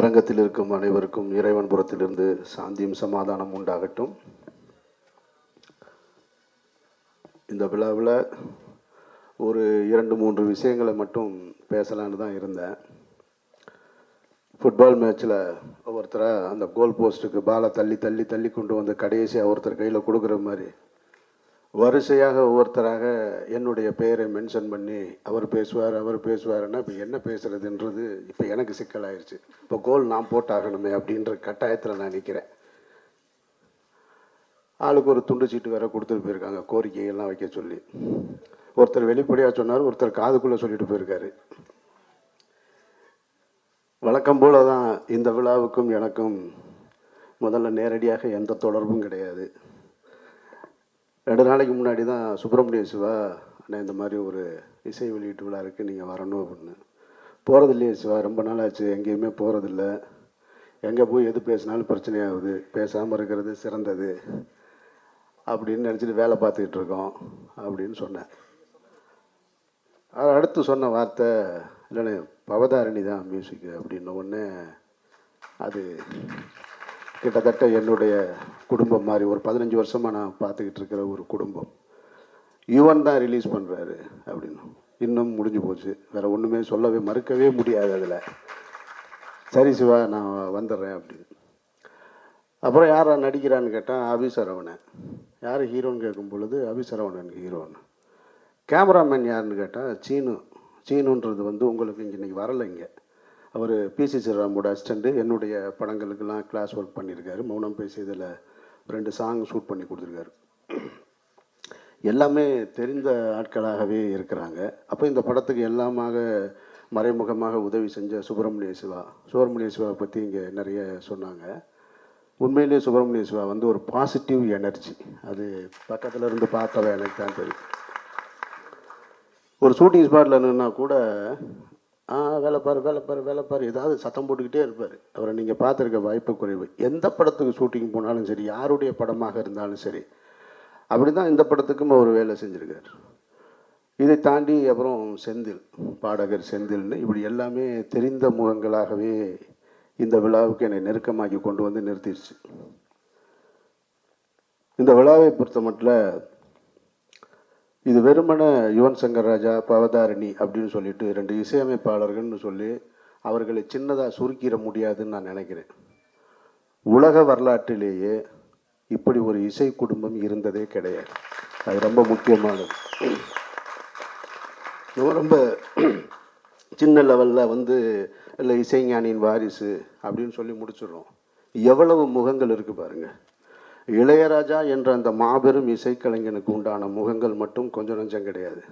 அரங்கத்தில் இருக்கும் அனைவருக்கும் இறைவன் புறத்திலிருந்து சாந்தியும் சமாதானம் உண்டாகட்டும். இந்த விழாவில் ஒரு இரண்டு மூன்று விஷயங்களை மட்டும் பேசலான்னு தான் இருந்தேன். ஃபுட்பால் மேட்ச்சில் ஒருத்தரை அந்த கோல் போஸ்ட்டுக்கு பாலை தள்ளி தள்ளி தள்ளி கொண்டு வந்து கடைசியாக ஒருத்தர் கையில் கொடுக்குற மாதிரி வரிசையாக ஒவ்வொருத்தராக என்னுடைய பெயரை மென்ஷன் பண்ணி அவர் பேசுவார் அவர் பேசுவார்னா இப்போ என்ன பேசுகிறதுன்றது இப்போ எனக்கு சிக்கலாயிருச்சு. இப்போ கோல் நான் போட்டாகணுமே அப்படின்ற கட்டாயத்தில் நான் நிற்கிறேன் ஆளுக்கு ஒரு துண்டு சீட்டு வேற கொடுத்துட்டு போயிருக்காங்க கோரிக்கைகள்லாம் வைக்க சொல்லி. ஒருத்தர் வெளிப்படையாக சொன்னார் ஒருத்தர் காதுக்குள்ளே சொல்லிட்டு போயிருக்காரு. வழக்கம் போல தான் இந்த விழாவுக்கும் எனக்கும் முதல்ல நேரடியாக எந்த தொடர்பும் கிடையாது. ரெண்டு நாளைக்கு முன்னாடி தான் சுப்பிரமணிய சிவா அண்ணா இந்த மாதிரி ஒரு இசை வெளியீட்டு விழா இருக்குது நீங்கள் வரணும் அப்படின்னு. போகிறதில்லையே சிவா ரொம்ப நாள் ஆச்சு எங்கேயுமே போகிறதில்ல எங்கே போய் எது பேசினாலும் பிரச்சனையாகுது பேசாமல் இருக்கிறது சிறந்தது அப்படின்னு நினச்சிட்டு வேலை பார்த்துக்கிட்டு இருக்கோம் அப்படின்னு சொன்னேன். அடுத்து சொன்ன வார்த்தை இல்லைண்ணே பவதாரணி தான் மியூசிக் அப்படின்ன உடனே அது கிட்டத்தட்ட என்னுடைய குடும்பம் மாதிரி ஒரு பதினஞ்சு வருஷமாக நான் பார்த்துக்கிட்டு இருக்கிற ஒரு குடும்பம். யுவன் தான் ரிலீஸ் பண்ணுறாரு அப்படின்னு. இன்னும் முடிஞ்சு போச்சு. வேறு ஒன்றுமே சொல்லவே மறுக்கவே முடியாது அதில். சரி சிவா நான் வந்துடுறேன் அப்படின்னு. அப்புறம் யாரா நடிக்கிறான்னு கேட்டால் அபிசரவணன் யார் ஹீரோன்னு கேட்கும் பொழுது அபிசரவணன் ஹீரோன்னு கேமராமேன் யாருன்னு கேட்டால் சீனு. சீனுன்றது வந்து உங்களுக்கு இங்கே இன்றைக்கி வரலை இங்கே. அவர் பிசி ஸ்ரீராமோட அசிஸ்டண்ட்டு என்னுடைய படங்களுக்கெல்லாம் கிளாஸ் ஒர்க் பண்ணியிருக்காரு. மௌனம் பேசியதில் ரெண்டு சாங் ஷூட் பண்ணி கொடுத்துருக்காரு. எல்லாமே தெரிந்த ஆட்களாகவே இருக்கிறாங்க. அப்போ இந்த படத்துக்கு எல்லாமாக மறைமுகமாக உதவி செஞ்ச சுப்பிரமணிய சிவா. சுப்பிரமணிய சிவா பற்றி இங்கே நிறைய சொன்னாங்க. உண்மையிலேயே சுப்பிரமணிய சிவா வந்து ஒரு பாசிட்டிவ் எனர்ஜி அது பக்கத்தில் இருந்து பார்த்தவ எனக்கு தான் தெரியும். ஒரு ஷூட்டிங் ஸ்பாட்டில் நின்னா கூட வேலை பாரு வேலை பாரு வேலை பாரு ஏதாவது சத்தம் போட்டுக்கிட்டே இருப்பார். அவரை நீங்கள் பார்த்துருக்க வாய்ப்பு குறைவு. எந்த படத்துக்கு ஷூட்டிங் போனாலும் சரி யாருடைய படமாக இருந்தாலும் சரி அப்படி தான் இந்த படத்துக்கும் அவர் வேலை செஞ்சுருக்கார். இதை தாண்டி அப்புறம் செந்தில் பாடகர் செந்தில்னு இப்படி எல்லாமே தெரிந்த முகங்களாகவே இந்த விழாவுக்கு என்னை நெருக்கமாக்கி கொண்டு வந்து நிறுத்திடுச்சு இந்த விழாவை பொறுத்த மட்டும் இது வெறுமன யுவன் சங்கர் ராஜா பவதாரணி அப்படின்னு சொல்லிட்டு ரெண்டு இசையமைப்பாளர்கள்னு சொல்லி அவர்களை சின்னதாக சுருக்கிட முடியாதுன்னு நான் நினைக்கிறேன். உலக வரலாற்றிலேயே இப்படி ஒரு இசை குடும்பம் இருந்ததே கிடையாது. அது ரொம்ப முக்கியமானது. ரொம்ப சின்ன லெவலில் வந்து இல்லை இசைஞானியின் வாரிசு அப்படின்னு சொல்லி முடிச்சிடுறோம். எவ்வளவு முகங்கள் இருக்குது பாருங்கள் இளையராஜா என்ற அந்த மாபெரும் இசைக்கலைஞனுக்கு உண்டான முகங்கள் மட்டும் கொஞ்சம் நஞ்சம் கிடையாது.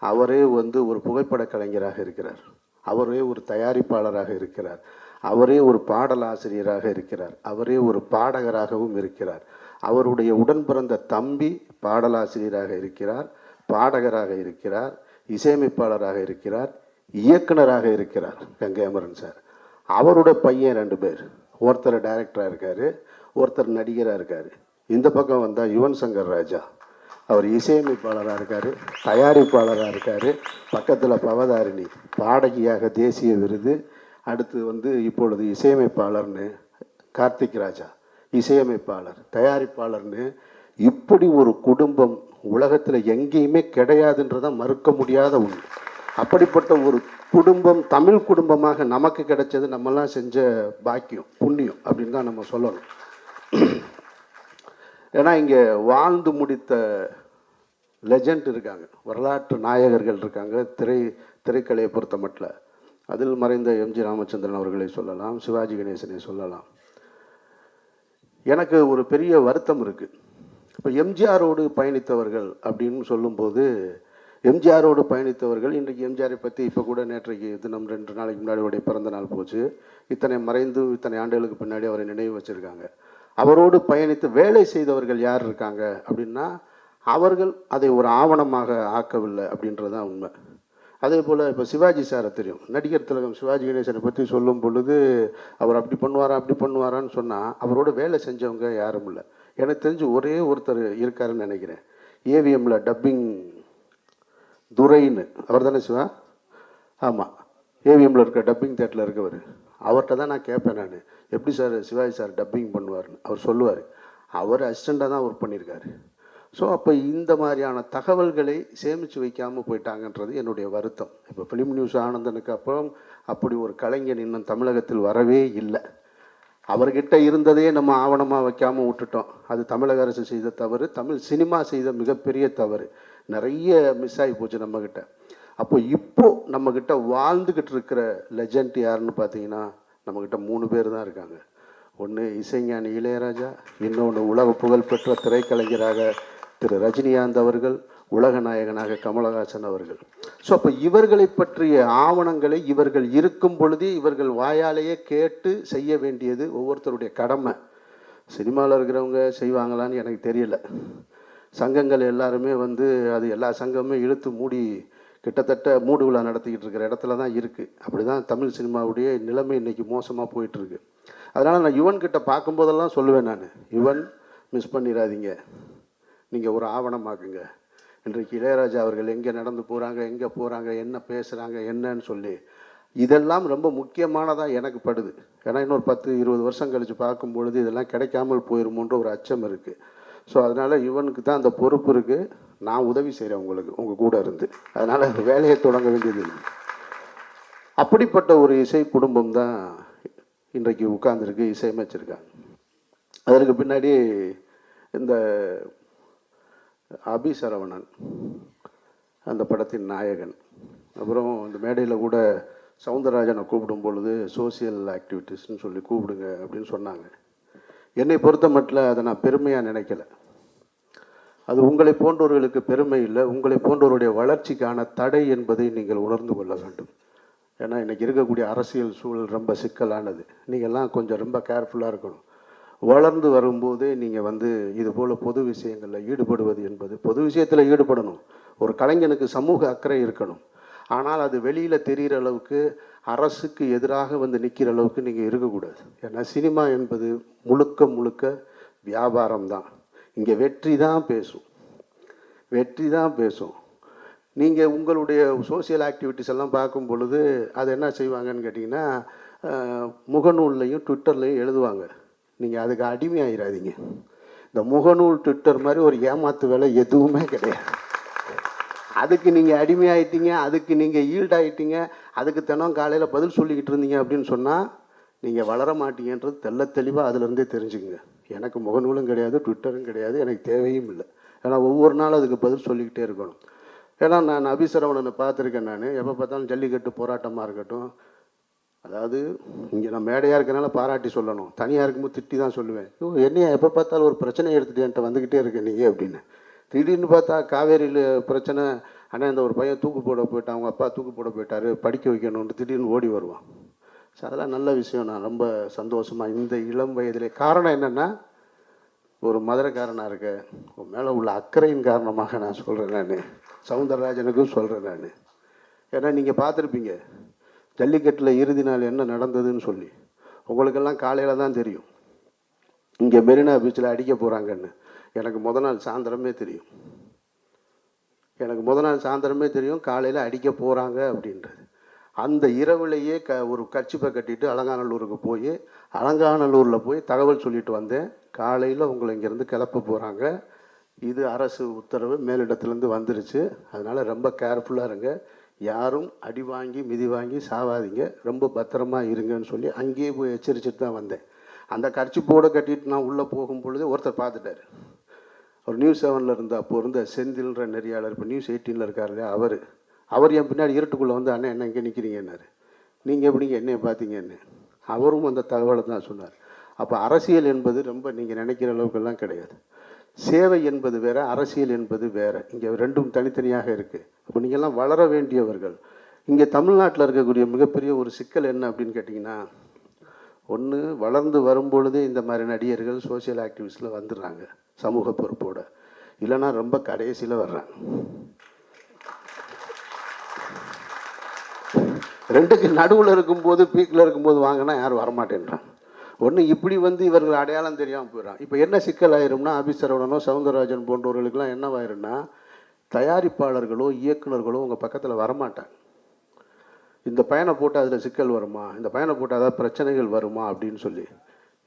அவரே வந்து ஒரு புகைப்பட கலைஞராக இருக்கிறார். அவரே ஒரு தயாரிப்பாளராக இருக்கிறார். அவரே ஒரு பாடலாசிரியராக இருக்கிறார். அவரே ஒரு பாடகராகவும் இருக்கிறார். அவருடைய உடன் பிறந்த தம்பி பாடலாசிரியராக இருக்கிறார் பாடகராக இருக்கிறார் இசையமைப்பாளராக இருக்கிறார் இயக்குனராக இருக்கிறார் கங்கை அமரன் சார். அவரோட பையன் ரெண்டு பேர். ஒருத்தர் டைரக்டராக இருக்கார் ஒருத்தர் நடிகராக இருக்கார். இந்த பக்கம் வந்தால் யுவன் சங்கர் ராஜா. அவர் இசையமைப்பாளராக இருக்கார் தயாரிப்பாளராக இருக்கார். பக்கத்தில் பவதாரிணி பாடகியாக தேசிய விருது. அடுத்து வந்து இப்பொழுது இசையமைப்பாளர்னு கார்த்திக் ராஜா. இசையமைப்பாளர் தயாரிப்பாளர்னு இப்படி ஒரு குடும்பம் உலகத்தில் எங்கேயுமே கிடையாதுன்றதான் மறுக்க முடியாத ஒன்று அப்படிப்பட்ட ஒரு குடும்பம் தமிழ் குடும்பமாக நமக்கு கிடைச்சது நம்மெல்லாம் செஞ்ச பாக்கியம் புண்ணியம் அப்படின்னு தான் நம்ம சொல்லணும். ஏன்னா இங்கே வாழ்ந்து முடித்த லெஜண்ட் இருக்காங்க. வரலாற்று நாயகர்கள் இருக்காங்க. திரை திரைக்கலையை பொறுத்த மட்டில். அதில் மறைந்த எம்ஜி ராமச்சந்திரன் அவர்களை சொல்லலாம் சிவாஜி கணேசனை சொல்லலாம். எனக்கு ஒரு பெரிய வருத்தம் இருக்குது இப்போ எம்ஜிஆரோடு பயணித்தவர்கள் அப்படின்னு சொல்லும்போது எம்ஜிஆரோடு பயணித்தவர்கள் இன்றைக்கு எம்ஜிஆரை பற்றி இப்போ கூட நேற்றைக்கு தினம் ரெண்டு நாளைக்கு முன்னாடி அவருடைய பிறந்த நாள் போச்சு. இத்தனை மறைந்து இத்தனை ஆண்டுகளுக்கு பின்னாடி அவரை நினைவு வச்சுருக்காங்க. அவரோடு பயணித்து வேலை செய்தவர்கள் யார் இருக்காங்க அப்படின்னா அவர்கள் அதை ஒரு ஆவணமாக ஆக்கவில்லை அப்படின்றது தான் உண்மை. அதே போல் இப்போ சிவாஜி சாரை தெரியும். நடிகர் திலகம் சிவாஜி கணேசனை பற்றி சொல்லும் பொழுது அவர் அப்படி பண்ணுவாரா அப்படி பண்ணுவாரான்னு சொன்னால் அவரோட வேலை செஞ்சவங்க யாரும் இல்லை. எனக்கு தெரிஞ்சு ஒரே ஒருத்தர் இருக்காருன்னு நினைக்கிறேன். ஏவிஎம்மில் டப்பிங் துரைன்னு. அவர் தானே சிவா? ஆமாம் ஏவிஎம்மில் இருக்க டப்பிங் தேட்டரில் இருக்கவர். அவர்கிட்ட தான் நான் கேட்பேன் நான். எப்படி சார் சிவாஜி சார் டப்பிங் பண்ணுவார்னு அவர் சொல்லுவார். அவர் அசிஸ்டண்ட்டாக தான் ஒர்க் பண்ணியிருக்காரு ஸோ அப்போ இந்த மாதிரியான தகவல்களை சேமித்து வைக்காமல் போயிட்டாங்கன்றது என்னுடைய வருத்தம். இப்போ ஃபிலிம் நியூஸ் ஆனந்தனுக்கு அப்புறம் அப்படி ஒரு கலைஞன் இன்னும் தமிழகத்தில் வரவே இல்லை. அவர்கிட்ட இருந்ததே நம்ம ஆவணமாக வைக்காமல் விட்டுட்டோம். அது தமிழக அரசு செய்த தவறு தமிழ் சினிமா செய்த மிகப்பெரிய தவறு. நிறைய மிஸ் ஆகி போச்சு நம்மக்கிட்ட அப்போ இப்போ நம்மக்கிட்ட வாழ்ந்துக்கிட்டு இருக்கிற லெஜண்ட் யாருன்னு பார்த்தீங்கன்னா நம்மக்கிட்ட மூணு பேர் தான் இருக்காங்க. ஒன்று இசைஞானி இளையராஜா இன்னொன்று உலக புகழ்பெற்ற திரைக்கலைஞராக திரு ரஜினிகாந்த் அவர்கள் உலக நாயகனாக கமலஹாசன் அவர்கள். ஸோ அப்போ இவர்களை பற்றிய ஆவணங்களை இவர்கள் இருக்கும் பொழுதே இவர்கள் வாயாலேயே கேட்டு செய்ய வேண்டியது ஒவ்வொருத்தருடைய கடமை. சினிமாவில் இருக்கிறவங்க செய்வாங்களான்னு எனக்கு தெரியல. சங்கங்கள் எல்லாருமே வந்து அது எல்லா சங்கமும் இழுத்து மூடி கிட்டத்தட்ட மூடு விழா நடத்திக்கிட்டு இருக்கிற இடத்துல தான் இருக்குது அப்படி தான் தமிழ் சினிமாவுடைய நிலைமை இன்றைக்கி மோசமாக போயிட்டுருக்கு. அதனால் நான் யுவன் கிட்ட பார்க்கும்போதெல்லாம் சொல்லுவேன் நான். யுவன் மிஸ் பண்ணிடாதீங்க நீங்கள் ஒரு ஆவணமாக்குங்க. இன்றைக்கு இளையராஜா அவர்கள் எங்கே நடந்து போகிறாங்க எங்கே போகிறாங்க என்ன பேசுகிறாங்க என்னன்னு சொல்லி. இதெல்லாம் ரொம்ப முக்கியமானதாக எனக்கு படுது. ஏன்னா இன்னொரு பத்து இருபது வருஷம் கழித்து பார்க்கும் பொழுது இதெல்லாம் கிடைக்காமல் போயிருமோன்ற ஒரு அச்சம் இருக்குது ஸோ அதனால் இவனுக்கு தான் அந்த பொறுப்பு இருக்குது நான் உதவி செய்கிறேன் உங்களுக்கு உங்கள் கூட இருந்து. அதனால் அந்த வேலையை தொடங்க வேண்டியது இல்லை. அப்படிப்பட்ட ஒரு இசை குடும்பம் தான் இன்றைக்கு உட்கார்ந்துருக்கு இசையமைச்சிருக்காங்க. அதற்கு பின்னாடி இந்த அபி சரவணன் அந்த படத்தின் நாயகன். அப்புறம் இந்த மேடையில் கூட சவுந்தரராஜனை கூப்பிடும் பொழுது சோசியல் ஆக்டிவிட்டீஸ்னு சொல்லி கூப்பிடுங்க அப்படின்னு சொன்னாங்க. என்னை பொறுத்த மட்டும் அதை நான் பெருமையாக நினைக்கல. அது உங்களை போன்றவர்களுக்கு பெருமை இல்லை உங்களை போன்றவருடைய வளர்ச்சிக்கான தடை என்பதை நீங்கள் உணர்ந்து கொள்ள வேண்டும். ஏன்னா இன்றைக்கி இருக்கக்கூடிய அரசியல் சூழல் ரொம்ப சிக்கலானது. நீங்கள்லாம் கொஞ்சம் ரொம்ப கேர்ஃபுல்லாக இருக்கணும். வளர்ந்து வரும்போதே நீங்கள் வந்து இது போல் பொது விஷயங்களில் ஈடுபடுவது என்பது பொது விஷயத்தில் ஈடுபடணும். ஒரு கலைஞனுக்கு சமூக அக்கறை இருக்கணும். ஆனால் அது வெளியில் தெரிகிற அளவுக்கு அரசுக்கு எதிராக வந்து நிற்கிற அளவுக்கு நீங்கள் இருக்கக்கூடாது. ஏன்னா சினிமா என்பது முழுக்க முழுக்க வியாபாரம் தான் இங்கே வெற்றி தான் பேசும். வெற்றி தான் பேசும். நீங்கள் உங்களுடைய சோசியல் ஆக்டிவிட்டிஸ் எல்லாம் பார்க்கும் பொழுது அது என்ன செய்வாங்கன்னு கேட்டிங்கன்னா முகநூல்லையும் ட்விட்டர்லையும் எழுதுவாங்க. நீங்கள் அதுக்கு அடிமையாயிராதீங்க. இந்த முகநூல் ட்விட்டர் மாதிரி ஒரு ஏமாத்து வேலை எதுவுமே கிடையாது. அதுக்கு நீங்கள் அடிமையாயிட்டீங்க அதுக்கு நீங்கள் ஈல்டாயிட்டீங்க அதுக்கு தினம் காலையில் பதில் சொல்லிக்கிட்டு இருந்தீங்க அப்படின்னு சொன்னால் நீங்கள் வளர மாட்டீங்கன்றது தெல்ல தெளிவாக அதுலேருந்தே தெரிஞ்சுக்குங்க. எனக்கு முகநூலும் கிடையாது ட்விட்டரும் கிடையாது எனக்கு தேவையும் இல்லை. ஏன்னா ஒவ்வொரு நாளும் அதுக்கு பதில் சொல்லிக்கிட்டே இருக்கணும். ஏன்னா நான் அபிசரவணனை பார்த்துருக்கேன் நான். எப்போ பார்த்தாலும் ஜல்லிக்கட்டு போராட்டமாக இருக்கட்டும். அதாவது இங்கே நான் மேடையாக இருக்கனால பாராட்டி சொல்லணும். தனியாக இருக்கும்போது திட்டி தான் சொல்லுவேன். ஓ என்னையா எப்போ பார்த்தாலும் ஒரு பிரச்சனையை எடுத்துகிட்டு என்கிட்ட வந்துக்கிட்டே இருக்கேன் நீங்கள் அப்படின்னு. திடீர்னு பார்த்தா காவேரியில் பிரச்சனை ஆனால் இந்த ஒரு பையன் தூக்கு போட போயிட்டான் அவங்க அப்பா தூக்கு போட போயிட்டாரு படிக்க வைக்கணும்னு திடீர்னு ஓடி வருவான். ஸோ அதெல்லாம் நல்ல விஷயம். நான் ரொம்ப சந்தோஷமாக இந்த இளம் வயதிலே காரணம் என்னென்னா ஒரு மதுரைக்காரனாக இருக்க உன் மேலே உள்ள அக்கறையின் காரணமாக நான் சொல்கிறேன் நான். சவுந்தரராஜனுக்கும் சொல்கிறேன் நான். ஏன்னா நீங்கள் பார்த்துருப்பீங்க ஜல்லிக்கட்டில் இறுதி நாள் என்ன நடந்ததுன்னு சொல்லி. உங்களுக்கெல்லாம் காலையில் தான் தெரியும். இங்கே மெரினா பீச்சில் அடிக்க போகிறாங்கன்னு எனக்கு முத நாள் சாயந்தரமே தெரியும். எனக்கு முத நாள் சாயந்தரமே தெரியும் காலையில் அடிக்க போகிறாங்க அப்படின்றது. அந்த இரவுலேயே க ஒரு கட்சிப்பை கட்டிட்டு அலங்காநல்லூருக்கு போய் அலங்காநல்லூரில் போய் தகவல் சொல்லிட்டு வந்தேன். காலையில் உங்களை இங்கேருந்து கிளப்ப போகிறாங்க இது அரசு உத்தரவு மேலிடத்துலேருந்து வந்துருச்சு. அதனால் ரொம்ப கேர்ஃபுல்லாக இருங்க. யாரும் அடி வாங்கி மிதி வாங்கி சாவாதீங்க. ரொம்ப பத்திரமா இருங்கன்னு சொல்லி அங்கேயே போய் எச்சரிச்சுட்டு தான் வந்தேன். அந்த கர்ச்சிப்போட கட்டிட்டு நான் உள்ளே போகும் பொழுது ஒருத்தர் பார்த்துட்டாரு. அவர் நியூஸ் செவனில் இருந்த அப்போ இருந்த செந்தில்ன்ற நெறியாளர் இப்போ நியூஸ் எயிட்டீனில் இருக்கார் இல்லையா அவர். அவர் என் பின்னாடி இருட்டுக்குள்ளே வந்து அண்ணன் என்ன இங்கே நிற்கிறீங்கன்னாரு நீங்கள் எப்படிங்க என்னைய பார்த்தீங்கன்னு அவரும் அந்த தகவலை தான் சொன்னார். அப்போ அரசியல் என்பது ரொம்ப நீங்கள் நினைக்கிற அளவுக்கெல்லாம் கிடையாது. சேவை என்பது வேறு அரசியல் என்பது வேறு. இங்கே ரெண்டும் தனித்தனியாக இருக்குது அப்போ நீங்கள்லாம் வளர வேண்டியவர்கள். இங்கே தமிழ்நாட்டில் இருக்கக்கூடிய மிகப்பெரிய ஒரு சிக்கல் என்ன அப்படின்னு கேட்டிங்கன்னா ஒன்று வளர்ந்து வரும்பொழுதே இந்த மாதிரி நடிகர்கள் சோஷியல் ஆக்டிவிஸ்டில் வந்துடுறாங்க. சமூக பொறுப்போட. இல்லைன்னா ரொம்ப கடைசியில் வர்றேன். ரெண்டுக்கு நடுவில் இருக்கும்போது பீக்கில் இருக்கும்போது வாங்கினா யாரும் வரமாட்டேன்றான். ஒன்று இப்படி வந்து இவர்கள் அடையாளம் தெரியாமல் போயிடறான். இப்போ என்ன சிக்கல் ஆயிரும்னா அபிசரவணனோ சவுந்தரராஜன் போன்றவர்களுக்கெல்லாம் என்னவாயிரும்னா தயாரிப்பாளர்களோ இயக்குநர்களோ உங்கள் பக்கத்தில் வரமாட்டாங்க. இந்த பயனை போட்டு அதில் சிக்கல் வருமா? இந்த பயனை போட்டு அதாவது பிரச்சனைகள் வருமா? அப்படின்னு சொல்லி.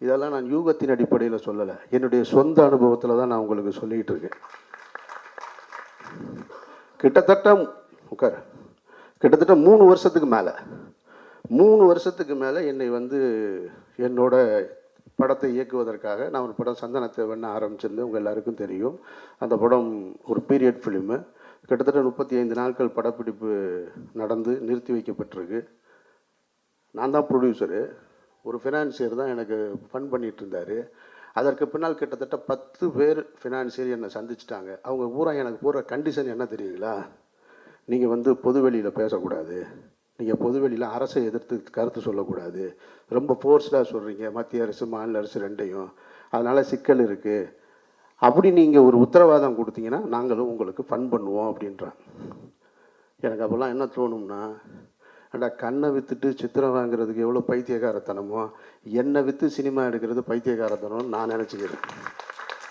இதெல்லாம் நான் யூகத்தின் அடிப்படையில் சொல்லலை. என்னுடைய சொந்த அனுபவத்தில் தான் நான் உங்களுக்கு சொல்லிகிட்டு இருக்கேன். கிட்டத்தட்ட உட்கார். கிட்டத்தட்ட மூணு வருஷத்துக்கு மேலே. மூணு வருஷத்துக்கு மேலே என்னை வந்து என்னோட படத்தை இயக்குவதற்காக நான் ஒரு படம் சந்தனத்தை வேண ஆரம்பிச்சிருந்தேன் உங்கள் எல்லாருக்கும் தெரியும். அந்த படம் ஒரு பீரியட் ஃபிலிமு கிட்டத்தட்ட முப்பத்தி ஐந்து நாட்கள் படப்பிடிப்பு நடந்து நிறுத்தி வைக்கப்பட்டிருக்கு. நான் தான் ப்ரொடியூசரு ஒரு ஃபினான்சியர் தான் எனக்கு ஃபண்ட் பண்ணிட்டு இருந்தார் அதற்கு பின்னால் கிட்டத்தட்ட பத்து பேர் ஃபினான்சியர் என்னை சந்திச்சிட்டாங்க. அவங்க பூரா எனக்கு போகிற கண்டிஷன் என்ன தெரியுங்களா? நீங்கள் வந்து பொதுவெளியில் பேசக்கூடாது. நீங்கள் பொதுவெளியில் அரசை எதிர்த்து கருத்து சொல்லக்கூடாது. ரொம்ப ஃபோர்ஸ்டாக சொல்கிறீங்க மத்திய அரசு மாநில அரசு ரெண்டையும். அதனால் சிக்கல் இருக்குது அப்படி நீங்கள் ஒரு உத்தரவாதம் கொடுத்தீங்கன்னா நாங்களும் உங்களுக்கு ஃபன் பண்ணுவோம் அப்படின்றான் எனக்கு அப்போல்லாம் என்ன தோணும்னா ஏண்டா கண்ணை விற்றுட்டு சித்திரம் வாங்குறதுக்கு எவ்வளோ பைத்தியகாரத்தனமோ என்னை விற்று சினிமா எடுக்கிறது பைத்தியகாரத்தனம்னு நான் நினச்சிக்கிறேன்.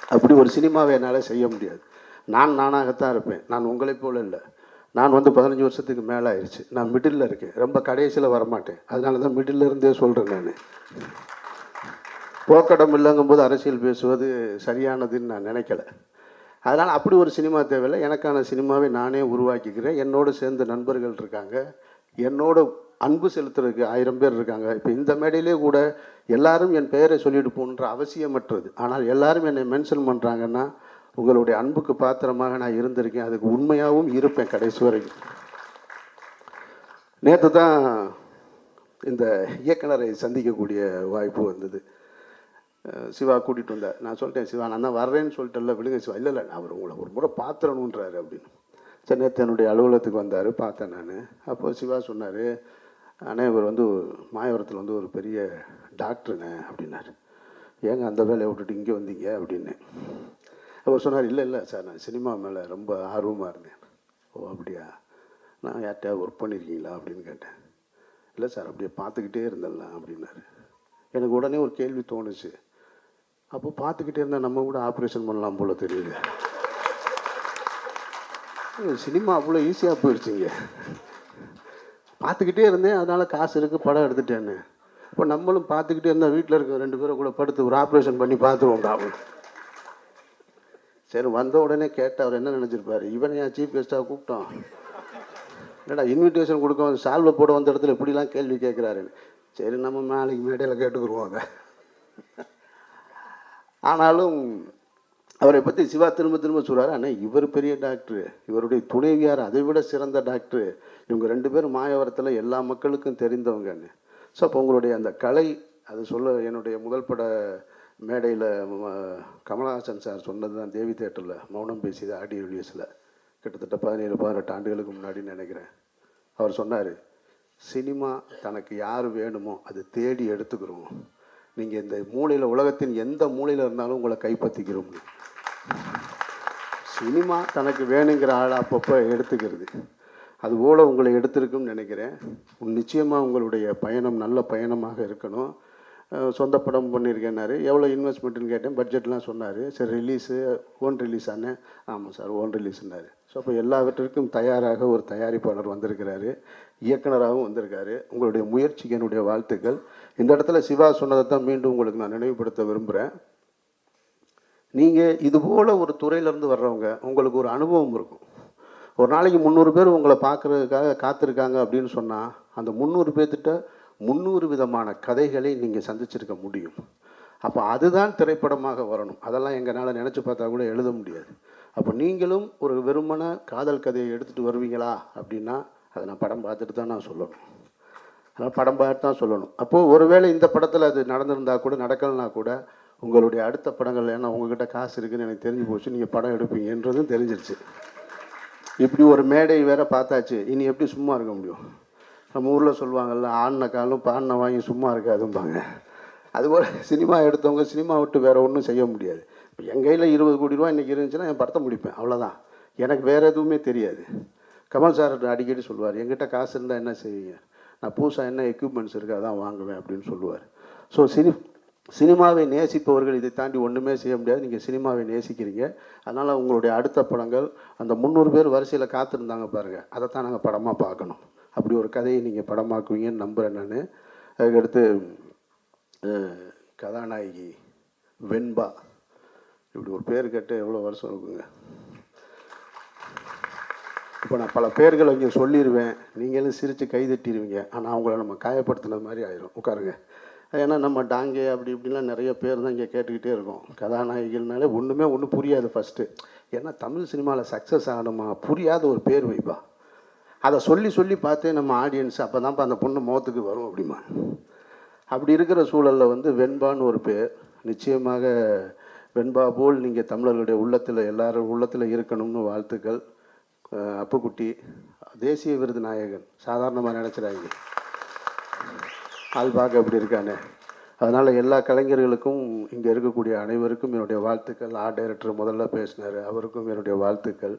அப்படி ஒரு சினிமாவை என்னால் செய்ய முடியாது. நான் நானாகத்தான் இருப்பேன். நான் உங்களைப் போல் இல்லை. நான் வந்து பதினஞ்சு வருஷத்துக்கு மேலே ஆயிடுச்சு நான் மிடில் இருக்கேன். ரொம்ப கடைசியில் வரமாட்டேன். அதனால தான் மிடில் இருந்தே சொல்கிறேன் நான். போக்கடம் இல்லைங்கும்போது அரசியல் பேசுவது சரியானதுன்னு நான் நினைக்கல. அதனால் அப்படி ஒரு சினிமா தேவையில்லை. எனக்கான சினிமாவை நானே உருவாக்கிக்கிறேன். என்னோடு சேர்ந்த நண்பர்கள் இருக்காங்க. என்னோட அன்பு செலுத்துறதுக்கு ஆயிரம் பேர் இருக்காங்க. இப்போ இந்த மேடையிலே கூட எல்லாரும் என் பெயரை சொல்லிட்டு போகணுன்ற அவசியமற்றது. ஆனால் எல்லாரும் என்னை மென்ஷன் பண்ணுறாங்கன்னா உங்களுடைய அன்புக்கு பாத்திரமாக நான் இருந்திருக்கேன். அதுக்கு உண்மையாகவும் இருப்பேன் கடைசி வரைக்கும். நேற்று தான் இந்த இயக்குனரை சந்திக்கக்கூடிய வாய்ப்பு வந்தது. சிவா கூட்டிகிட்டு வந்தார். நான் சொல்லிட்டேன் சிவா நான் தான் வர்றேன்னு சொல்லிட்டேன்ல விழுங்க சிவா. இல்லை இல்லை நான் அவர் உங்களை ஒரு முறை பார்த்துடணுன்றாரு அப்படின்னு. சென்னை தன்னுடைய என்னுடைய அலுவலகத்துக்கு வந்தார் பார்த்தேன் நான். அப்போது சிவா சொன்னார் அண்ணே இவர் வந்து மாயவரத்தில் வந்து ஒரு பெரிய டாக்டருண்ணே அப்படின்னாரு. ஏங்க அந்த வேலையை விட்டுட்டு இங்கே வந்தீங்க? அப்படின்னு. அவர் சொன்னார் இல்லை இல்லை சார் நான் சினிமா மேலே ரொம்ப ஆர்வமாக இருந்தேன். ஓ அப்படியா? நான் யார்கிட்டயா ஒர்க் பண்ணியிருக்கீங்களா அப்படின்னு கேட்டேன். இல்லை சார் அப்படியே பார்த்துக்கிட்டே இருந்தேன்ல அப்படின்னாரு. எனக்கு உடனே ஒரு கேள்வி தோணுச்சு. அப்போ பார்த்துக்கிட்டே இருந்தால் நம்ம கூட ஆப்ரேஷன் பண்ணலாம் போல தெரியுது. சினிமா அவ்வளோ ஈஸியாக போயிடுச்சுங்க. பார்த்துக்கிட்டே இருந்தேன் அதனால் காசு இருக்குது படம் எடுத்துட்டேன்னு. இப்போ நம்மளும் பார்த்துக்கிட்டே இருந்தால் வீட்டில் இருக்க ரெண்டு பேரும் கூட படுத்து ஒரு ஆப்ரேஷன் பண்ணி பார்த்துருவோம் அப்படின்னு சரி வந்த உடனே கேட்ட அவர் என்ன நினச்சிருப்பார்? இவனை ஏன் சீஃப் கெஸ்ட்டாக கூப்பிட்டோம் என்னடா இன்விடேஷன் கொடுக்க வந்து சால்வை போட வந்த இடத்துல இப்படிலாம் கேள்வி கேட்குறாருன்னு. சரி நம்ம நாளைக்கு மேடையில் கேட்டுக்குருவோம் அதை. ஆனாலும் அவரை பற்றி சிவா திரும்ப திரும்ப சொல்கிறாரு ஆனால் இவர் பெரிய டாக்டரு. இவருடைய துணைவியார் அதை விட சிறந்த டாக்டரு. இவங்க ரெண்டு பேரும் மாயவரத்தில் எல்லா மக்களுக்கும் தெரிந்தவங்கன்னு ஸோ அப்போ உங்களுடைய அந்த கலை அது சொல்ல என்னுடைய முதல் பட மேடையில் கமலஹாசன் சார் சொன்னது தான் தேவி தேட்டரில் மௌனம் பேசியது ஆடியோ ரிலீஸில் கிட்டத்தட்ட பதினேழு பதினெட்டு ஆண்டுகளுக்கு முன்னாடி நினைக்கிறேன். அவர் சொன்னார் சினிமா தனக்கு யார் வேணுமோ அது தேடி எடுத்துக்கிறோம். நீங்கள் இந்த மூலையில் உலகத்தின் எந்த மூலையில் இருந்தாலும் உங்களை கைப்பற்றிக்கிறோம் சினிமா தனக்கு வேணுங்கிற ஆள் அப்பப்போ எடுத்துக்கிறது. அதுபோல் உங்களை எடுத்திருக்கும்னு நினைக்கிறேன். நிச்சயமாக உங்களுடைய பயணம் நல்ல பயணமாக இருக்கணும். சொந்த படம் பண்ணியிருக்கேன்னாரு எவ்வளோ இன்வெஸ்ட்மெண்ட்டுன்னு கேட்டேன். பட்ஜெட்லாம் சொன்னார். சரி ரிலீஸு ஓன் ரிலீஸ் ஆனேன். ஆமாம் சார் ஓன் ரிலீஸ்னாரு ஸோ அப்போ எல்லாவற்றிற்கும் தயாராக ஒரு தயாரிப்பாளர் வந்திருக்கிறாரு. இயக்குனராகவும் வந்திருக்காரு. உங்களுடைய முயற்சிக்கு என்னுடைய வாழ்த்துக்கள். இந்த இடத்துல சிவா சொன்னதை தான் மீண்டும் உங்களுக்கு நான் நினைவுபடுத்த விரும்புகிறேன் நீங்கள் இதுபோல் ஒரு துறையிலேருந்து வர்றவங்க உங்களுக்கு ஒரு அனுபவம் இருக்கும். ஒரு நாளைக்கு முந்நூறு பேர் உங்களை பார்க்குறதுக்காக காத்திருக்காங்க அப்படின்னு சொன்னால் அந்த முந்நூறு பேர்த்திட்ட முந்நூறு விதமான கதைகளை நீங்கள் சந்திச்சிருக்க முடியும். அப்போ அதுதான் திரைப்படமாக வரணும். அதெல்லாம் எங்களால் நினச்சி பார்த்தா கூட எழுத முடியாது. அப்போ நீங்களும் ஒரு வெறுமன காதல் கதையை எடுத்துகிட்டு வருவீங்களா அப்படின்னா அதை நான் படம் பார்த்துட்டு தான் நான் சொல்லணும். அதனால் படம் பார்த்து தான் சொல்லணும். அப்போது ஒருவேளை இந்த படத்தில் அது நடந்திருந்தா கூட நடக்கலைன்னா கூட உங்களுடைய அடுத்த படங்கள் ஏன்னா உங்ககிட்ட காசு இருக்குன்னு எனக்கு தெரிஞ்சு போச்சு நீங்கள் படம் எடுப்பீங்கன்றதும் தெரிஞ்சிருச்சு. இப்படி ஒரு மேடை வேற பார்த்தாச்சு. இனி எப்படி சும்மா இருக்க முடியும்? நம்ம ஊரில் சொல்லுவாங்கல்ல ஆடின காலும் பாடின வாங்கி சும்மா இருக்காதும்பாங்க. அதுபோல் சினிமா எடுத்தவங்க சினிமா விட்டு வேறு ஒன்றும் செய்ய முடியாது. இப்போ என் கையில் இருபது கோடி ரூபா இன்றைக்கி இருந்துச்சுன்னா என் படத்தை முடிப்பேன். அவ்வளோதான் எனக்கு வேறு எதுவுமே தெரியாது. கமல் சார் அடிக்கடி சொல்லுவார். என்கிட்ட காசு இருந்தால் என்ன செய்வீங்க? நான் புதுசாக என்ன எக்யூப்மெண்ட்ஸ் இருக்குது அதான் வாங்குவேன் அப்படின்னு சொல்லுவார். ஸோ சினி சினிமாவை நேசிப்பவர்கள் இதை தாண்டி ஒன்றுமே செய்ய முடியாது. நீங்கள் சினிமாவை நேசிக்கிறீங்க. அதனால் உங்களுடைய அடுத்த படங்கள் அந்த முந்நூறு பேர் வரிசையில் காத்திருந்தாங்க பாருங்கள் அதை தான் நாங்கள் படமாக பார்க்கணும். அப்படி ஒரு கதையை நீங்கள் படமாக்குவீங்கன்னு நம்புகிறேன் நான். அதுக்கடுத்து கதாநாயகி வெண்பா. இப்படி ஒரு பேர் கேட்டு எவ்வளோ வருஷம் இருக்குங்க? இப்போ நான் பல பேர்களை இங்கே சொல்லிடுவேன் நீங்களும் சிரித்து கை தட்டிடுவீங்க ஆனால் அவங்கள நம்ம காயப்படுத்தின மாதிரி ஆயிரும். உட்காருங்க. ஏன்னா நம்ம டாங்கே அப்படி இப்படிலாம் நிறைய பேர் தான் இங்கே கேட்டுக்கிட்டே இருக்கோம். கதாநாயகிகள்னாலே ஒன்றுமே ஒன்றும் புரியாது ஃபஸ்ட்டு ஏன்னா தமிழ் சினிமாவில் சக்ஸஸ் ஆகணுமா? புரியாத ஒரு பேர் வைப்பா. அதை சொல்லி சொல்லி பார்த்தே நம்ம ஆடியன்ஸ் அப்போ தான்ப்பா அந்த பொண்ணு முகத்துக்கு வரும் அப்படிமா. அப்படி இருக்கிற சூழலில் வந்து வெண்பான்னு ஒரு பேர். நிச்சயமாக வெண்பா போல் நீங்கள் தமிழர்களுடைய உள்ளத்தில் எல்லாரும் உள்ளத்தில் இருக்கணும்னு வாழ்த்துக்கள். அப்புக்குட்டி தேசிய விருது நாயகன் சாதாரணமாக நினச்சிடாங்க ஆள் பார்க்க அப்படி இருக்கானே. அதனால் எல்லா கலைஞர்களுக்கும் இங்கே இருக்கக்கூடிய அனைவருக்கும் என்னுடைய வாழ்த்துக்கள். ஆர்ட் டைரக்டர் முதல்ல பேசினார் அவருக்கும் என்னுடைய வாழ்த்துக்கள்.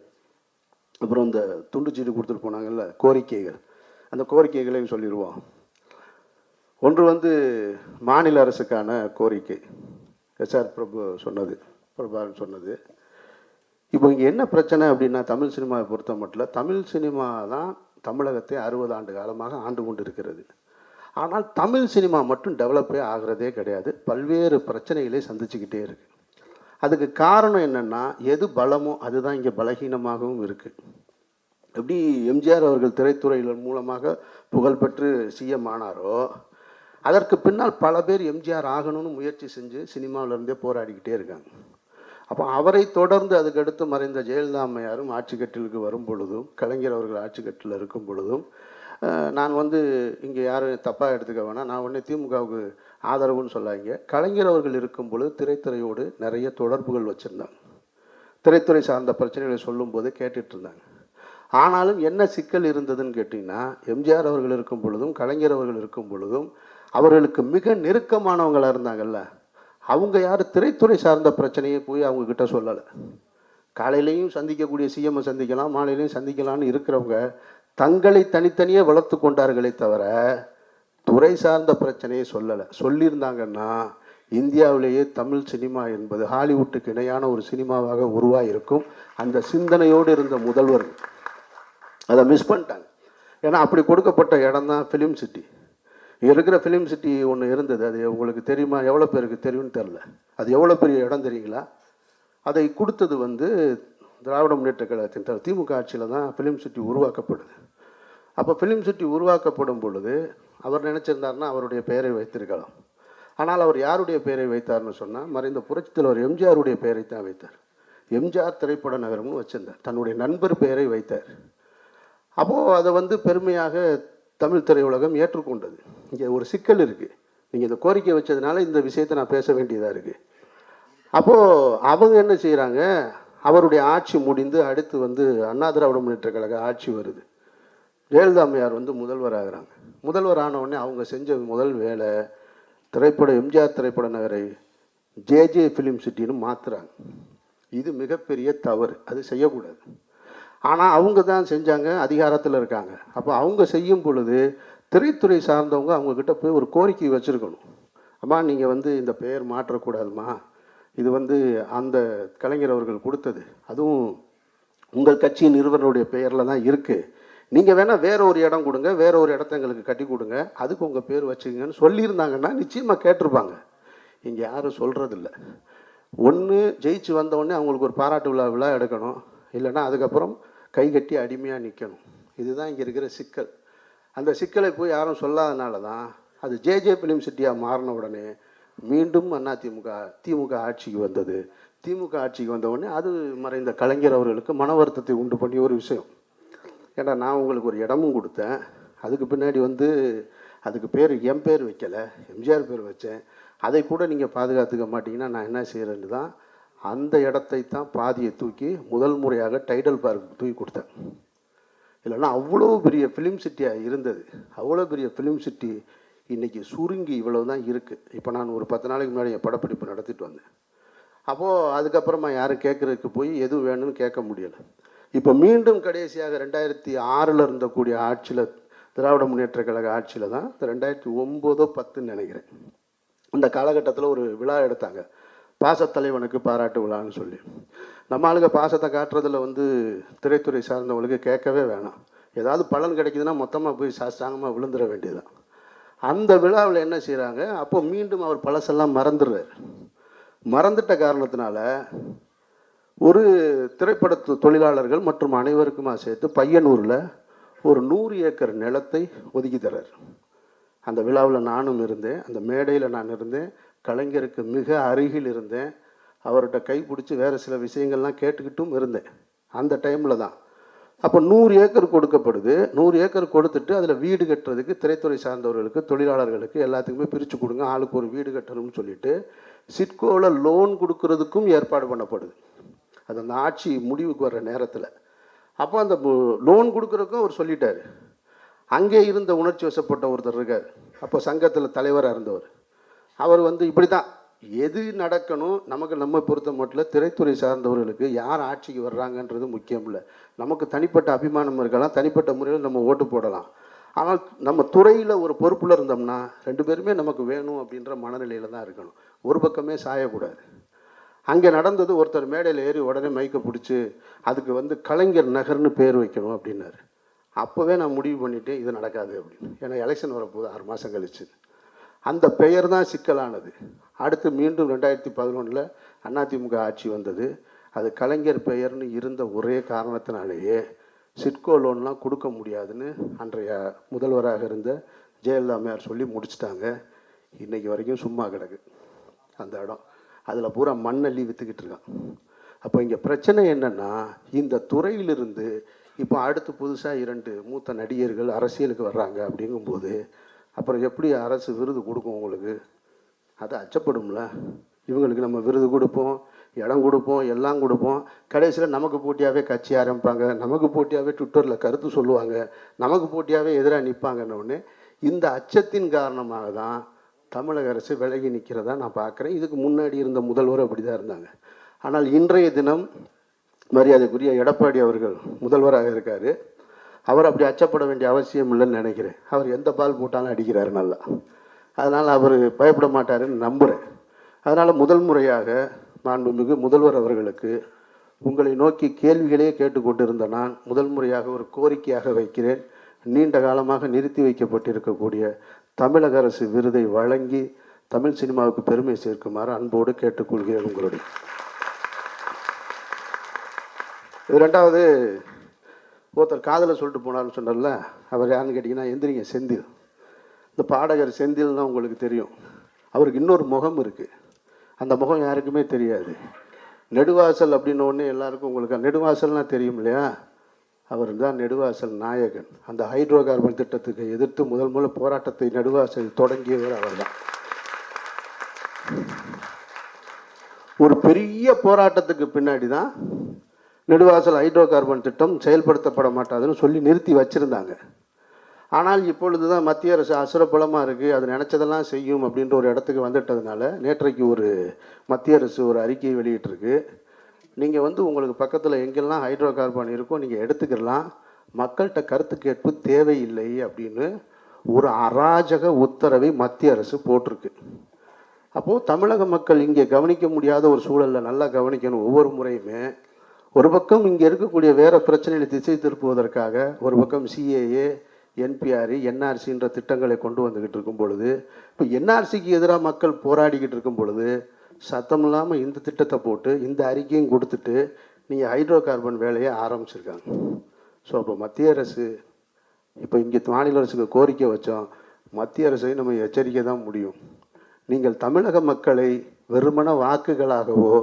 அப்புறம் இந்த துண்டு சீட்டு கொடுத்துட்டு போனாங்கல்ல கோரிக்கைகள். அந்த கோரிக்கைகளையும் சொல்லிடுவோம் ஒன்று வந்து மாநில அரசுக்கான கோரிக்கை. எஸ்ஆர் பிரபு சொன்னது பிரபாகரன் சொன்னது. இப்போ இங்கே என்ன பிரச்சனை அப்படின்னா தமிழ் சினிமாவை பொறுத்த மட்டும் தமிழ் சினிமா தான் தமிழகத்தை அறுபது ஆண்டு காலமாக ஆண்டு கொண்டு இருக்கிறது ஆனால் தமிழ் சினிமா மட்டும் டெவலப்பே ஆகிறதே கிடையாது. பல்வேறு பிரச்சனைகளை சந்திச்சுக்கிட்டே இருக்குது அதுக்கு காரணம் என்னென்னா எது பலமோ அதுதான் இங்கே பலகீனமாகவும் இருக்குது எப்படி எம்ஜிஆர் அவர்கள் திரைத்துறையில் மூலமாக புகழ்பெற்று சிஎம் ஆனாரோ அதற்கு பின்னால் பல பேர் எம்ஜிஆர் ஆகணும்னு முயற்சி செஞ்சு சினிமாவிலேருந்தே போராடிக்கிட்டே இருக்காங்க. அப்போ அவரை தொடர்ந்து அதுக்கடுத்து மறைந்த ஜெயலலிதா அம்மையாரும் ஆட்சிக்கட்டிலுக்கு வரும் பொழுதும் கலைஞர் அவர்கள் ஆட்சிக்கட்டில் இருக்கும் பொழுதும் நான் வந்து இங்கே யாரும் தப்பாக எடுத்துக்க வேணாம். நான் உடனே திமுகவுக்கு ஆதரவுன்னு சொல்லாங்க கலைஞர் அவர்கள் இருக்கும் பொழுது திரைத்துறையோடு நிறைய தொடர்புகள் வச்சுருந்தேன் திரைத்துறை சார்ந்த பிரச்சனைகளை சொல்லும்போது கேட்டுட்டு இருந்தாங்க. ஆனாலும் என்ன சிக்கல் இருந்ததுன்னு கேட்டிங்கன்னா எம்ஜிஆர் அவர்கள் இருக்கும் பொழுதும் கலைஞர் அவர்கள் இருக்கும் பொழுதும் அவர்களுக்கு மிக நெருக்கமானவங்களாக இருந்தாங்கல்ல? அவங்க யார்? திரைத்துறை சார்ந்த பிரச்சனையை போய் அவங்க கிட்ட சொல்லலை. காலையிலையும் சந்திக்கக்கூடிய சிஎம்ஐ சந்திக்கலாம் மாலையிலையும் சந்திக்கலாம்னு இருக்கிறவங்க தங்களை தனித்தனியே வளர்த்து கொண்டார்களே தவிர துறை சார்ந்த பிரச்சனையை சொல்லலை. சொல்லியிருந்தாங்கன்னா இந்தியாவிலேயே தமிழ் சினிமா என்பது ஹாலிவுட்டுக்கு இணையான ஒரு சினிமாவாக உருவாகிருக்கும் அந்த சிந்தனையோடு இருந்த முதல்வர் அதை மிஸ் பண்ணிட்டாங்க. ஏன்னா அப்படி கொடுக்கப்பட்ட இடம் தான் ஃபிலிம் சிட்டி இங்கே இருக்கிற ஃபிலிம் சிட்டி ஒன்று இருந்தது. அது உங்களுக்கு தெரியுமா? எவ்வளோ பேருக்கு தெரியும்னு தெரில அது எவ்வளோ பெரிய இடம் தெரியுங்களா? அதை கொடுத்தது வந்து திராவிட முன்னேற்ற கழகத்தின் திமுக ஆட்சியில் தான் ஃபிலிம் சிட்டி உருவாக்கப்படுது. அப்போ ஃபிலிம் சிட்டி உருவாக்கப்படும் பொழுது அவர் நினச்சிருந்தாருன்னா அவருடைய பெயரை வைத்திருக்கலாம். ஆனால் அவர் யாருடைய பெயரை வைத்தார்னு சொன்னால் மறைந்த புரட்சித் தலைவர் எம்ஜிஆருடைய பெயரை தான் வைத்தார். எம்ஜிஆர் திரைப்பட நகரம்னு வச்சுருந்தார். தன்னுடைய நண்பர் பெயரை வைத்தார். அப்போது அதை வந்து பெருமையாக தமிழ் திரையுலகம் ஏற்றுக்கொண்டது. இங்கே ஒரு சிக்கல் இருக்குது நீங்கள் இந்த கோரிக்கை வச்சதுனால இந்த விஷயத்தை நான் பேச வேண்டியதாக இருக்குது அப்போது அவங்க என்ன செய்கிறாங்க அவருடைய ஆட்சி முடிந்து அடுத்து வந்து அண்ணா திராவிட முன்னேற்ற கழக ஆட்சி வருது. ஜெயலலிதா அம்மையார் வந்து முதல்வராகிறாங்க முதல்வர் ஆனவுடனே அவங்க செஞ்ச முதல் வேலை திரைப்பட எம்ஜிஆர் திரைப்பட நகரை ஜேஜே ஃபிலிம் சிட்டின்னு மாற்றுறாங்க இது மிகப்பெரிய தவறு. அது செய்யக்கூடாது. ஆனால் அவங்க தான் செஞ்சாங்க அதிகாரத்தில் இருக்காங்க. அப்போ அவங்க செய்யும் பொழுது திரைத்துறை சார்ந்தவங்க அவங்கக்கிட்ட போய் ஒரு கோரிக்கை வச்சுருக்கணும். அம்மா நீங்கள் வந்து இந்த பெயர் மாற்றக்கூடாதும்மா இது வந்து அந்த கலைஞர் அவர்கள் கொடுத்தது. அதுவும் உங்கள் கட்சி நிறுவனருடைய பெயரில் தான் இருக்குது நீங்கள் வேணால் வேற ஒரு இடம் கொடுங்க வேற ஒரு இடத்த எங்களுக்கு கட்டி கொடுங்க. அதுக்கு உங்கள் பேர் வச்சுக்கங்கன்னு சொல்லியிருந்தாங்கன்னா நிச்சயமாக கேட்டிருப்பாங்க. இங்கே யாரும் சொல்கிறதில்ல ஒன்று ஜெயிச்சு வந்தவுடனே அவங்களுக்கு ஒரு பாராட்டு விழா விழா எடுக்கணும். இல்லைன்னா அதுக்கப்புறம் கை கட்டி அடிமையாக நிற்கணும் இதுதான் இங்கே இருக்கிற சிக்கல். அந்த சிக்கலை போய் யாரும் சொல்லாதனால தான் அது ஜேஜே பிலிம் சிட்டியாக மாறின உடனே மீண்டும் அண்ணா திமுக திமுக ஆட்சிக்கு வந்தது. திமுக ஆட்சிக்கு வந்த உடனே அது மறைந்த கலைஞர் அவர்களுக்கு மன வருத்தத்தை உண்டு பண்ணி ஒரு விஷயம். ஏன்னா நான் உங்களுக்கு ஒரு இடமும் கொடுத்தேன். அதுக்கு பின்னாடி வந்து அதுக்கு பேர் என் பேர் வைக்கலை. எம்ஜிஆர் பேர் வச்சேன். அதை கூட நீங்கள் பாதுகாத்துக்க மாட்டிங்கன்னா நான் என்ன செய்கிறேன்னு தான் அந்த இடத்தை தான் பாதியை தூக்கி முதல் முறையாக டைடல் பார்க்கு தூக்கி கொடுத்தேன். இல்லைன்னா அவ்வளோ பெரிய ஃபிலிம் சிட்டியாக இருந்தது. அவ்வளோ பெரிய ஃபிலிம் சிட்டி இன்றைக்கி சுருங்கி இவ்வளோ தான் இருக்குது இப்போ நான் ஒரு பத்து நாளைக்கு முன்னாடி என் படப்பிடிப்பு நடத்திட்டு வந்தேன். அப்போது அதுக்கப்புறமா யாரும் கேட்குறதுக்கு போய் எதுவும் வேணும்னு கேட்க முடியலை. இப்போ மீண்டும் கடைசியாக ரெண்டாயிரத்தி ஆறில் இருந்தக்கூடிய ஆட்சியில் திராவிட முன்னேற்ற கழக ஆட்சியில் தான் ரெண்டாயிரத்தி ஒம்போதோ பத்துன்னு நினைக்கிறேன். அந்த காலகட்டத்தில் ஒரு விழா எடுத்தாங்க. பாசத்தலைவனுக்கு பாராட்டு விழான்னு சொல்லி. நம்ம ஆளுங்க பாசத்தை காட்டுறதுல வந்து திரைத்துறை சார்ந்தவங்களுக்கு கேட்கவே வேணாம். ஏதாவது பலன் கிடைக்குதுன்னா மொத்தமாக போய் சாஸ்தாங்கமாக விழுந்துட வேண்டியதுதான். அந்த விழாவில் என்ன செய்கிறாங்க அப்போ மீண்டும் அவர் பழசெல்லாம் மறந்துடுறாரு. மறந்துட்ட காரணத்தினால ஒரு திரைப்பட தொ- தொழிலாளர்கள் மற்றும் அனைவருக்குமா சேர்த்து பையனூரில் ஒரு நூறு ஏக்கர் நிலத்தை ஒதுக்கி தர்றார். அந்த விழாவில் நானும் இருந்தேன். அந்த மேடையில் நான் இருந்தேன். கலைஞருக்கு மிக அருகில் இருந்தேன். அவர்கிட்ட கை பிடிச்சி வேறு சில விஷயங்கள்லாம் கேட்டுக்கிட்டும் இருந்தேன். அந்த டைமில் தான். அப்போ நூறு ஏக்கர் கொடுக்கப்படுது. நூறு ஏக்கர் கொடுத்துட்டு அதில் வீடு கட்டுறதுக்கு திரைத்துறை சார்ந்தவர்களுக்கு தொழிலாளர்களுக்கு எல்லாத்துக்குமே பிரித்து கொடுங்க. ஆளுக்கு ஒரு வீடு கட்டணும்னு சொல்லிட்டு சிட்கோவில் லோன் கொடுக்கறதுக்கும் ஏற்பாடு பண்ணப்படுது. அது அந்த ஆட்சி முடிவுக்கு வர்ற நேரத்தில். அப்போ அந்த லோன் கொடுக்குறதுக்கும் அவர் சொல்லிட்டார். அங்கே இருந்த உணர்ச்சி வசப்பட்ட ஒருத்தர் இருக்கார். அப்போ சங்கத்தில் தலைவராக இருந்தவர். அவர் வந்து இப்படி தான் எது நடக்கணும்? நமக்கு நம்ம பொறுத்த மட்டும் திரைத்துறை சார்ந்தவர்களுக்கு யார் ஆட்சிக்கு வர்றாங்கன்றது முக்கியம் இல்லை. நமக்கு தனிப்பட்ட அபிமானம் இருக்கலாம் தனிப்பட்ட முறையில் நம்ம ஓட்டு போடலாம். ஆனால் நம்ம துறையில் ஒரு பொறுப்பில் இருந்தோம்னா ரெண்டு பேருமே நமக்கு வேணும் அப்படின்ற மனநிலையில் தான் இருக்கணும். ஒரு பக்கமே சாயக்கூடாது. அங்கே நடந்தது ஒருத்தர் மேடையில் ஏறி உடனே மைக்கை பிடிச்சி அதுக்கு வந்து கலைஞர் நகர்னு பேர் வைக்கணும் அப்படின்னாரு. அப்போவே நான் முடிவு பண்ணிவிட்டு இது நடக்காது அப்படின்னு. ஏன்னா எலெக்ஷன் வரப்போகுது ஆறு மாதம் கழிச்சு. அந்த பெயர் தான் சிக்கலானது. அடுத்து மீண்டும் ரெண்டாயிரத்தி பதினொன்றில் அதிமுக ஆட்சி வந்தது. அது கலைஞர் பெயர்னு இருந்த ஒரே காரணத்தினாலேயே சிட்கோ லோன்லாம் கொடுக்க முடியாதுன்னு அன்றைய முதல்வராக இருந்த ஜெயலலிதா அம்மையார் சொல்லி முடிச்சிட்டாங்க. இன்னைக்கு வரைக்கும் சும்மா கிடக்கு அந்த இடம். அதில் பூரா மண்ணள்ளி விற்றுக்கிட்டு இருக்கான். அப்போ இங்கே பிரச்சனை என்னென்னா இந்த துறையிலிருந்து இப்போ அடுத்து புதுசாக இரண்டு மூத்த நடிகர்கள் அரசியலுக்கு வர்றாங்க அப்படிங்கும்போது அப்புறம் எப்படி அரசு விருது கொடுக்கும் உங்களுக்கு? அது அச்சப்படும்ல. இவங்களுக்கு நம்ம விருது கொடுப்போம் இடம் கொடுப்போம் எல்லாம் கொடுப்போம். கடைசியில் நமக்கு போட்டியாகவே கட்சி ஆரம்பிப்பாங்க நமக்கு போட்டியாகவே ட்விட்டரில் கருத்து சொல்லுவாங்க நமக்கு போட்டியாகவே எதிராக நிற்பாங்கன்னொடனே இந்த அச்சத்தின் காரணமாக தான் தமிழக அரசு விலகி நிற்கிறதா நான் பார்க்குறேன். இதுக்கு முன்னாடி இருந்த முதல்வர் அப்படி தான் இருந்தாங்க. ஆனால் இன்றைய தினம் மரியாதைக்குரிய எடப்பாடி அவர்கள் முதல்வராக இருக்கார். அவர் அப்படி அச்சப்பட வேண்டிய அவசியம் இல்லைன்னு நினைக்கிறேன். அவர் எந்த பால் போட்டாலும் அடிக்கிறார் நல்லா. அதனால் அவர் பயப்பட மாட்டாருன்னு நம்புகிறேன் அதனால் முதல் முறையாக மாண்புமிகு முதல்வர் அவர்களுக்கு உங்களை நோக்கி கேள்விகளே கேட்டுக்கொண்டிருந்த நான் முதல் முறையாக ஒரு கோரிக்கையாக வைக்கிறேன். நீண்ட காலமாக நிறுத்தி வைக்கப்பட்டிருக்கக்கூடிய தமிழக அரசு விருதை வழங்கி தமிழ் சினிமாவுக்கு பெருமை சேர்க்குமாறு அன்போடு கேட்டுக்கொள்கிறேன் உங்களுடைய இது ரெண்டாவது ஒருத்தர் காதலை சொல்லிட்டு போனார்னு சொன்னார்ல அவர் யாருன்னு கேட்டிங்கன்னா எந்திரிங்க செந்தில். இந்த பாடகர் செந்தில் தான் உங்களுக்கு தெரியும். அவருக்கு இன்னொரு முகம் இருக்குது அந்த முகம் யாருக்குமே தெரியாது. நெடுவாசல் அப்படின்ன எல்லாருக்கும் உங்களுக்கு நெடுவாசல்னால் தெரியும் இல்லையா? அவர் தான் நெடுவாசல் நாயகன். அந்த ஹைட்ரோ கார்பன் திட்டத்துக்கு எதிர்த்து முதல் முதல் போராட்டத்தை நெடுவாசல் தொடங்கியவர் அவர் தான். ஒரு பெரிய போராட்டத்துக்கு பின்னாடி தான் நெடுவாசல் ஹைட்ரோ கார்பன் திட்டம் செயல்படுத்தப்பட மாட்டாதுன்னு சொல்லி நிறுத்தி வச்சுருந்தாங்க. ஆனால் இப்பொழுது தான் மத்திய அரசு அசுரபலமாக இருக்குது அது நினச்சதெல்லாம் செய்யும் அப்படின்ற ஒரு இடத்துக்கு வந்துட்டதுனால நேற்றைக்கு ஒரு மத்திய அரசு ஒரு அறிக்கையை வெளியிட்டிருக்கு. நீங்கள் வந்து உங்களுக்கு பக்கத்தில் எங்கெல்லாம் ஹைட்ரோ கார்பன் இருக்கோ நீங்கள் எடுத்துக்கிடலாம். மக்கள்கிட்ட கருத்து கேட்பு தேவையில்லை அப்படின்னு ஒரு அராஜக உத்தரவை மத்திய அரசு போட்டிருக்கு. அப்போது தமிழக மக்கள் இங்கே கவனிக்க முடியாத ஒரு சூழலில் நல்லா கவனிக்கணும் ஒவ்வொரு முறையுமே. ஒரு பக்கம் இங்கே இருக்கக்கூடிய வேறு பிரச்சனைகளை திசை திருப்புவதற்காக ஒரு பக்கம் சிஏஏ என்பிஆர் என்ஆர்சின்ற திட்டங்களை கொண்டு வந்துக்கிட்டு இருக்கும் பொழுது இப்போ என்ஆர்சிக்கு எதிராக மக்கள் போராடிக்கிட்டு இருக்கும் பொழுது சத்தம் இல்லாமல் இந்த திட்டத்தை போட்டு இந்த அறிக்கையும் கொடுத்துட்டு நீங்கள் ஹைட்ரோ கார்பன் வேலையை ஆரம்பிச்சிருக்காங்க. ஸோ அப்போ மத்திய அரசு இப்போ இங்கே மாநில அரசுக்கு கோரிக்கை வச்சோம் மத்திய அரசை நம்ம எச்சரிக்கை தான் முடியும். நீங்கள் தமிழக மக்களை வெறுமன வாக்குகளாகவோ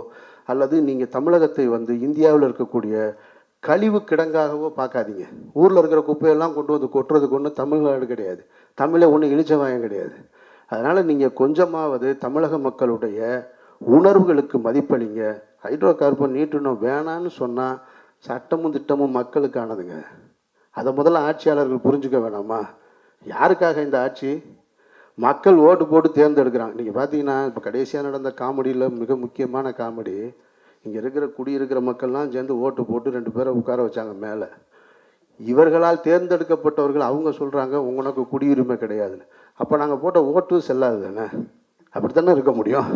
அல்லது நீங்கள் தமிழகத்தை வந்து இந்தியாவில் இருக்கக்கூடிய கழிவு கிடங்காகவோ பார்க்காதீங்க. ஊரில் இருக்கிற குப்பையெல்லாம் கொண்டு வந்து கொட்டுறதுக்கு ஒன்றும் தமிழ்நாடு கிடையாது. தமிழை ஒன்றும் இழிச்சவாயம் கிடையாது. அதனால் நீங்கள் கொஞ்சமாவது தமிழக மக்களுடைய உணர்வுகளுக்கு மதிப்பளிங்க. ஹைட்ரோ கார்பன் நீட்டணும் வேணான்னு சொன்னால் சட்டமும் திட்டமும் மக்களுக்கானதுங்க. அதை முதல்ல ஆட்சியாளர்கள் புரிஞ்சுக்க வேணாமா? யாருக்காக இந்த ஆட்சி? மக்கள் ஓட்டு போட்டு தேர்ந்தெடுக்கிறாங்க. நீங்கள் பார்த்தீங்கன்னா இப்போ கடைசியாக நடந்த காமெடியில் மிக முக்கியமான காமெடி இங்கே இருக்கிற குடியிருக்கிற மக்கள்லாம் சேர்ந்து ஓட்டு போட்டு ரெண்டு பேரை உட்கார வச்சாங்க மேலே. இவர்களால் தேர்ந்தெடுக்கப்பட்டவர்கள் அவங்க சொல்கிறாங்க உங்களுக்கு குடியுரிமை கிடையாதுன்னு. அப்போ நாங்கள் போட்ட ஓட்டு செல்லாது தானே? அப்படி தானே இருக்க முடியும்?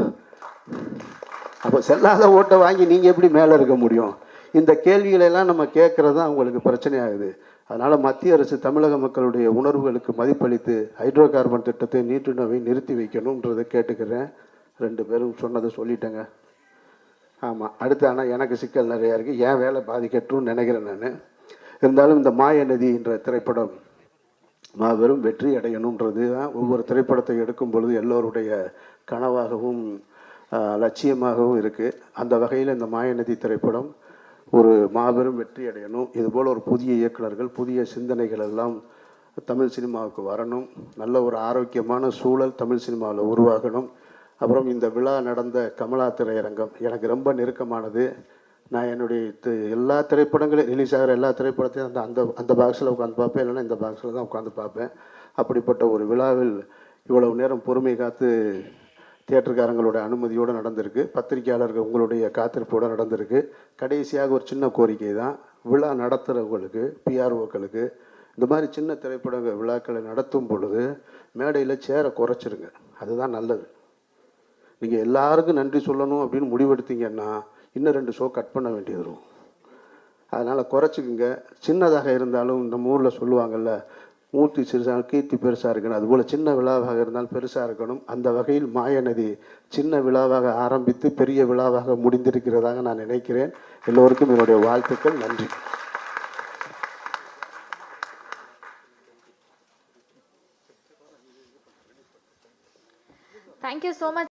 அப்போ செல்லாத ஓட்டை வாங்கி நீங்கள் எப்படி மேலே இருக்க முடியும்? இந்த கேள்விகளெல்லாம் நம்ம கேட்குறது தான் அவங்களுக்கு பிரச்சனை ஆகுது அதனால் மத்திய அரசு தமிழக மக்களுடைய உணர்வுகளுக்கு மதிப்பளித்து ஹைட்ரோ கார்பன் திட்டத்தை நீட்டுணவை நிறுத்தி வைக்கணுன்றதை கேட்டுக்கிறேன். ரெண்டு பேரும் சொன்னதை சொல்லிட்டேங்க. ஆமாம் அடுத்து ஆனால் எனக்கு சிக்கல் நிறையா இருக்குது என் வேலை பாதிக்கட்டும்னு நினைக்கிறேன் நான். இருந்தாலும் இந்த மாய நதின்ற திரைப்படம் மாபெரும் வெற்றி அடையணுன்றது தான். ஒவ்வொரு திரைப்படத்தை எடுக்கும் பொழுது எல்லோருடைய கனவாகவும் லட்சியமாகவும் இருக்குது அந்த வகையில் இந்த மாயநதி திரைப்படம் ஒரு மாபெரும் வெற்றி அடையணும். இதுபோல் ஒரு புதிய இயக்குனர்கள் புதிய சிந்தனைகள் எல்லாம் தமிழ் சினிமாவுக்கு வரணும். நல்ல ஒரு ஆரோக்கியமான சூழல் தமிழ் சினிமாவில் உருவாகணும். அப்புறம் இந்த விழா நடந்த கமலா திரையரங்கம் எனக்கு ரொம்ப நெருக்கமானது. நான் என்னுடைய எல்லா திரைப்படங்களும் ரிலீஸ் ஆகிற எல்லா திரைப்படத்தையும் அந்த அந்த அந்த பாக்ஸில் உட்காந்து பார்ப்பேன். இல்லைன்னா இந்த பாக்ஸில் தான் உட்காந்து பார்ப்பேன். அப்படிப்பட்ட ஒரு விழாவில் இவ்வளவு நேரம் பொறுமை காத்து தியேட்டருக்காரங்களோட அனுமதியோடு நடந்திருக்கு. பத்திரிகையாளர்கள் உங்களுடைய காத்திருப்போடு நடந்திருக்கு. கடைசியாக ஒரு சின்ன கோரிக்கை தான். விழா நடத்துகிறவங்களுக்கு பிஆர்ஓக்களுக்கு இந்த மாதிரி சின்ன திரைப்படங்கள் விழாக்களை நடத்தும் பொழுது மேடையில் சேரை குறைச்சிருங்க. அதுதான் நல்லது. நீங்கள் எல்லாருக்கும் நன்றி சொல்லணும் அப்படின்னு முடிவெடுத்தீங்கன்னா இன்னும் ரெண்டு ஷோ கட் பண்ண வேண்டியது வரும் அதனால் குறைச்சிக்குங்க. சின்னதாக இருந்தாலும் நம்ம ஊரில் சொல்லுவாங்கள்ல மூர்த்தி சிறுசாக கீர்த்தி பெருசாக இருக்கணும். அதுபோல் சின்ன விழாவாக இருந்தால் பெருசாக இருக்கணும். அந்த வகையில் மாயநதி சின்ன விழாவாக ஆரம்பித்து பெரிய விழாவாக முடிந்திருக்கிறதாக நான் நினைக்கிறேன். எல்லோருக்கும் என்னுடைய வாழ்த்துக்கள். நன்றி. Thank you so much.